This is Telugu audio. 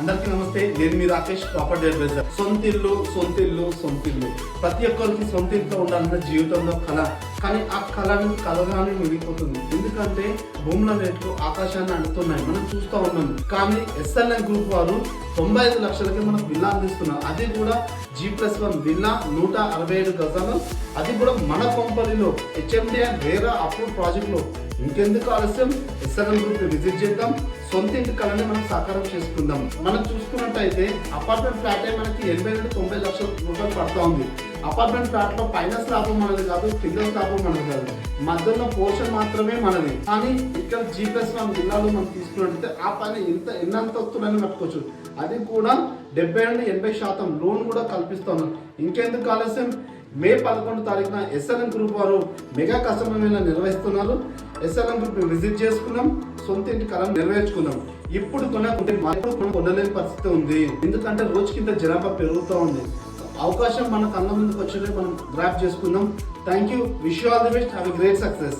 అందరికీ నమస్తే. నేను మీ రాకేష్ ప్రాపర్టీ అడ్వైజర్ సొంత ఇల్లు సొంత ఇల్లు సొంత ఇల్లు ప్రతి ఒక్కరికి సొంత ఇంట్లో ఉండాలన్న జీవితంలో కళ. కానీ ఆ కళను కలగానే మిగిలిపోతుంది. ఎందుకంటే భూముల రేట్లు ఆకాశాన్ని అంటున్నాయి మనం చూస్తూ ఉన్నాం. కానీ ఎస్ఎల్ఎన్ గ్రూప్ వారు తొంభై ఐదు లక్షలకి మనకు విల్లా అందిస్తున్నారు. అది కూడా జీ ప్లస్ వన్ విల్లా నూట అరవై ఏడు గజాలు. అది కూడా మన కంపెనీలో హెచ్ఎండి అండ్ వేరే అప్రూవ్ ప్రాజెక్ట్లో ఇంకెందుకు ఆలస్యం? ఎస్ఆర్ఎల్ గ్రూప్ విజిట్ చేద్దాం. సొంత ఇంటి కళని మనం సాకారం చేసుకుందాం. మనం చూసుకున్నట్టయితే అపార్ట్మెంట్ ఫ్లాట్ మనకి ఎనభై నుండి తొంభై లక్షల రూపాయలు పడుతూ ఉంది అపార్ట్మెంట్ ఫ్లాట్లో పైన స్లాబ్ మనది కాదు కింద స్లాబ్ మనది కాదు. మధ్యలో పోర్షన్ మాత్రమే మనది. కానీ ఇక్కడ జీ ప్లస్ వన్ జిల్లాలో మనం తీసుకున్నట్టయితే ఆ పైన ఇంత ఎన్నంత వస్తుందని కట్టుకోవచ్చు అది కూడా డెబ్బై నుండి ఎనభై శాతం లోన్ కూడా కల్పిస్తాను ఇంకెందుకు ఆలస్యం? మే పదకొండు తారీఖున ఎస్ఎల్ఎం గ్రూప్ వారు మెగా కస్టమర్ నిర్వహిస్తున్నారు. ఎస్ఎల్ఎం గ్రూప్ విజిట్ చేసుకున్నాం. సొంత ఇంటి కళను నెరవేర్చుకున్నాం. ఇప్పుడు కొనకుంటే ఇప్పుడు కొనలేని పరిస్థితి ఉంది. ఎందుకంటే రోజుకింత జనాభా పెరుగుతూ ఉంది. అవకాశం మన కళ్ళ ముందుకు వచ్చేది మనం గ్రాప్ చేసుకుందాం thank you wish all the best have great success